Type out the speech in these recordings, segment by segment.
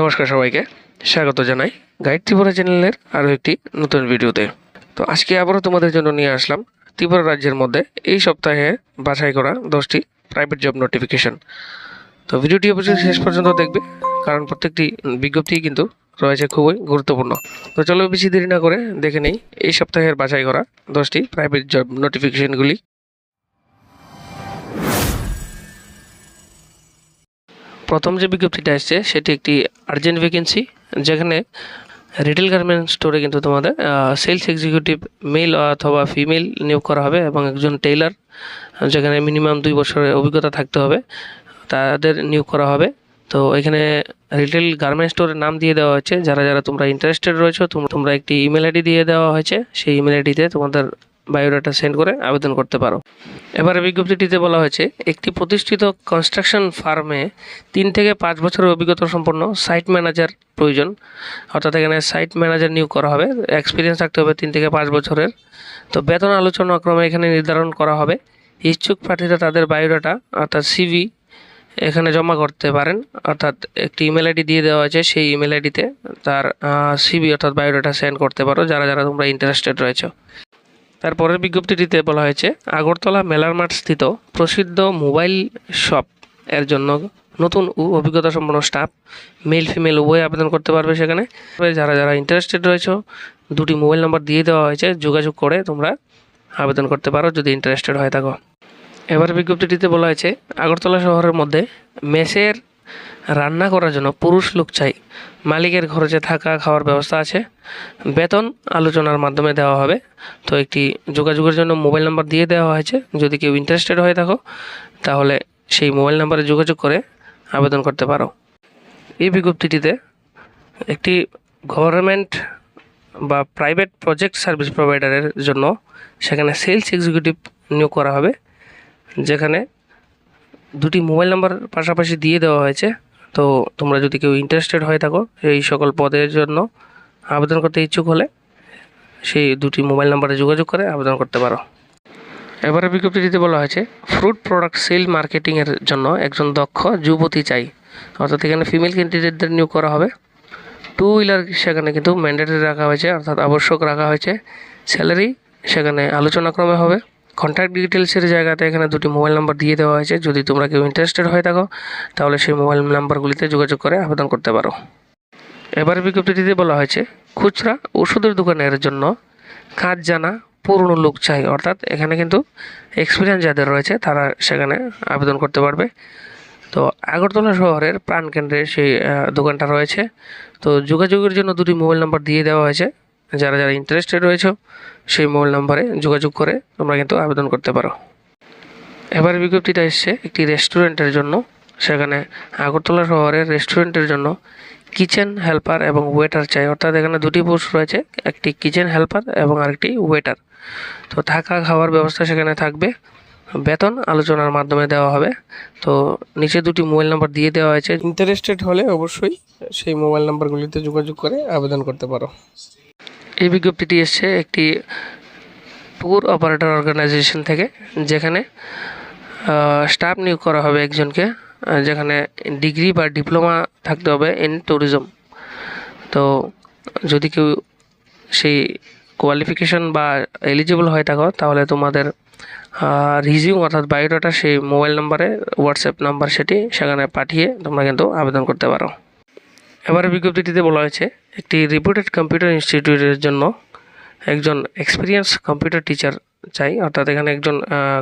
নমস্কার সবাইকে। স্বাগত জানাই গাইড ত্রিপুরা চ্যানেলের আরও একটি নতুন ভিডিওতে। তো আজকে আবারও তোমাদের জন্য নিয়ে আসলাম ত্রিপুরা রাজ্যের মধ্যে এই সপ্তাহে বাছাই করা দশটি প্রাইভেট জব নোটিফিকেশন তো ভিডিওটি অবশ্যই শেষ পর্যন্ত দেখবে, কারণ প্রত্যেকটি বিজ্ঞপ্তি কিন্তু রয়েছে খুবই গুরুত্বপূর্ণ। তো চলো বেশি দেরি না করে দেখে নেই, এই সপ্তাহের বাছাই করা দশটি প্রাইভেট জব নোটিফিকেশনগুলি প্রথম যে বিজ্ঞপ্তিটা এসছে, সেটি একটি আর্জেন্ট ভ্যাকেন্সি যেখানে রিটেল গার্মেন্ট স্টোরে কিন্তু তোমাদের সেলস এক্সিকিউটিভ মেল অথবা ফিমেল নিয়োগ করা হবে এবং একজন টেইলার যেখানে মিনিমাম দুই বছরের অভিজ্ঞতা থাকতে হবে, তাদের নিয়োগ করা হবে। তো এখানে রিটেল গার্মেন্ট স্টোরের নাম দিয়ে দেওয়া হয়েছে। যারা যারা তোমরা ইন্টারেস্টেড রয়েছো, তোম- তোমরা একটি ইমেল আইডি দিয়ে দেওয়া হয়েছে। সেই ইমেল আইডিতে তোমাদের বায়োডাটা সেন্ড করে আবেদন করতে পারো। এবারে বিজ্ঞপ্তিটিতে বলা হয়েছে, একটি প্রতিষ্ঠিত কনস্ট্রাকশন ফার্মে তিন থেকে পাঁচ বছরের অভিজ্ঞতা সম্পন্ন সাইট ম্যানেজার প্রয়োজন। অর্থাৎ এখানে সাইট ম্যানেজার নিয়োগ করা হবে, এক্সপিরিয়েন্স থাকতে হবে তিন থেকে পাঁচ বছরের। তো বেতন আলোচনা ক্রমে এখানে নির্ধারণ করা হবে। ইচ্ছুক প্রার্থীরা তাদের বায়োডাটা, অর্থাৎ সিভি, এখানে জমা করতে পারেন। অর্থাৎ একটি ইমেল আইডি দিয়ে দেওয়া আছে সেই ইমেল আইডিতে তার সিভি, অর্থাৎ বায়োডাটা সেন্ড করতে পারো, যারা যারা তোমরা ইন্টারেস্টেড রয়েছে। তারপরের বিজ্ঞপ্তিটিতে বলা হয়েছে, আগরতলা মেলার মাঠ স্থিত প্রসিদ্ধ মোবাইল শপ। এর জন্য নতুন অভিজ্ঞতা সম্পন্ন স্টাফ মেল ফিমেল উভয় আবেদন করতে পারবে সেখানে। যারা যারা ইন্টারেস্টেড রয়েছে, দুটি মোবাইল নাম্বার দিয়ে দেওয়া হয়েছে, যোগাযোগ করে তোমরা আবেদন করতে পারো যদি ইন্টারেস্টেড হয়ে, থাকো। এবার বিজ্ঞপ্তিটিতে বলা হয়েছে, আগরতলা শহরের মধ্যে মেসের রান্না করার জন্য পুরুষ লোক চাই। মালিকের খরচে থাকা খাওয়ার ব্যবস্থা আছে। বেতন আলোচনার মাধ্যমে দেওয়া হবে। তো একটি যোগাযোগের জন্য মোবাইল নাম্বার দিয়ে দেওয়া হয়েছে। যদি কেউ ইন্টারেস্টেড হয়ে থাকো, তাহলে সেই মোবাইল নাম্বারে যোগাযোগ করে আবেদন করতে পারো। এই বিজ্ঞপ্তিটিতে একটি গভর্নমেন্ট বা প্রাইভেট প্রজেক্ট সার্ভিস প্রোভাইডারের জন্য সেখানে সেলস এক্সিকিউটিভ নিয়োগ করা হবে। যেখানে দুটি মোবাইল নাম্বার পাশাপাশি দিয়ে দেওয়া হয়েছে। তো তোমরা যদি কেউ ইন্টারেস্টেড হয়ে থাকো এই সকল পদের জন্য, আবেদন করতে ইচ্ছুক হলে সেই দুটি মোবাইল নাম্বারে যোগাযোগ করে আবেদন করতে পারো। এবারে বিজ্ঞপ্তিটিতে বলা হয়েছে ফ্রুট প্রোডাক্ট সেল মার্কেটিংয়ের জন্য একজন দক্ষ যুবতী চাই। অর্থাৎ এখানে ফিমেল ক্যান্ডিডেটদের নিয়োগ করা হবে। টু হুইলার সেখানে কিন্তু ম্যান্ডেটরি রাখা হয়েছে, অর্থাৎ আবশ্যক রাখা হয়েছে। স্যালারি সেখানে আলোচনাক্রমে হবে। কন্ট্যাক্ট ডিটেলসের জায়গাতে এখানে দুটি মোবাইল নাম্বার দিয়ে দেওয়া হয়েছে। যদি তোমরা কেউ ইন্টারেস্টেড হয়ে থাকো, তাহলে সেই মোবাইল নাম্বারগুলিতে যোগাযোগ করে আবেদন করতে পারো। এবার বিজ্ঞপ্তিটিতে বলা হয়েছে, খুচরা ওষুধের দোকানের জন্য কাজ জানা পুরনো লোক চাই। অর্থাৎ এখানে কিন্তু এক্সপিরিয়েন্স যাদের রয়েছে, তারা সেখানে আবেদন করতে পারবে। তো আগরতলা শহরের প্রাণকেন্দ্রে সেই দোকানটা রয়েছে। তো যোগাযোগের জন্য দুটি মোবাইল নাম্বার দিয়ে দেওয়া হয়েছে। যারা যারা ইন্টারেস্টেড রয়েছে, সেই মোবাইল নাম্বারে যোগাযোগ করে তোমরা কিন্তু আবেদন করতে পারো। এবার বিজ্ঞপ্তিটা এসছে একটি রেস্টুরেন্টের জন্য। সেখানে আগরতলা শহরের রেস্টুরেন্টের জন্য কিচেন হেল্পার এবং ওয়েটার চাই। অর্থাৎ এখানে দুটি পোস্ট রয়েছে, একটি কিচেন হেল্পার এবং আরেকটি ওয়েটার। তো থাকা খাওয়ার ব্যবস্থা সেখানে থাকবে। বেতন আলোচনার মাধ্যমে দেওয়া হবে। তো নিচে দুটি মোবাইল নাম্বার দিয়ে দেওয়া হয়েছে। ইন্টারেস্টেড হলে অবশ্যই সেই মোবাইল নাম্বারগুলিতে যোগাযোগ করে আবেদন করতে পারো। এই বিজ্ঞপ্তিটি এসছে একটি ট্যুর অপারেটর অর্গানাইজেশন থেকে, যেখানে স্টাফ নিয়োগ করা হবে একজনকে যেখানে ডিগ্রি বা ডিপ্লোমা থাকতে হবে ইন ট্যুরিজম। তো যদি কেউ সেই কোয়ালিফিকেশন বা এলিজিবল হয়ে থাকো, তাহলে তোমাদের রিজিউম অর্থাৎ বায়োডাটা সেই মোবাইল নাম্বারে, হোয়াটসঅ্যাপ নাম্বার সেটি সেখানে পাঠিয়ে তোমরা কিন্তু আবেদন করতে পারো। এবারে বিজ্ঞপ্তিটিতে বলা হয়েছে, একটি রিপুটেড কম্পিউটার ইনস্টিটিউটের জন্য একজন এক্সপিরিয়েন্স কম্পিউটার টিচার চাই, অর্থাৎ এখানে একজন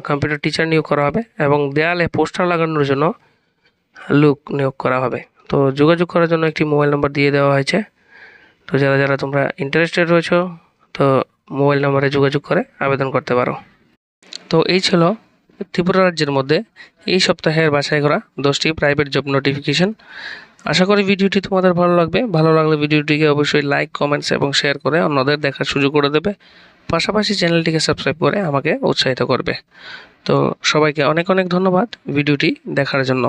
কম্পিউটার টিচার নিয়োগ করা হবে এবং দেয়ালে পোস্টার লাগানোর জন্য লোক নিয়োগ করা হবে। তো যোগাযোগ করার জন্য একটি মোবাইল নাম্বার দিয়ে দেওয়া হয়েছে। তো যারা যারা তোমরা ইন্টারেস্টেড রয়েছো, তো মোবাইল নাম্বারে যোগাযোগ করে আবেদন করতে পারো। তো এই ছিল ত্রিপুরা রাজ্যের মধ্যে এই সপ্তাহের বাছাই করা দশটি প্রাইভেট জব নোটিফিকেশন আশা করি ভিডিওটি তোমাদের ভালো লাগবে। ভালো লাগলে ভিডিওটিকে অবশ্যই লাইক কমেন্টস এবং শেয়ার করে অন্যদের দেখার সুযোগ করে দেবে। পাশাপাশি চ্যানেলটিকে সাবস্ক্রাইব করে আমাকে উৎসাহিত করবে। তো সবাইকে অনেক অনেক ধন্যবাদ ভিডিওটি দেখার জন্য।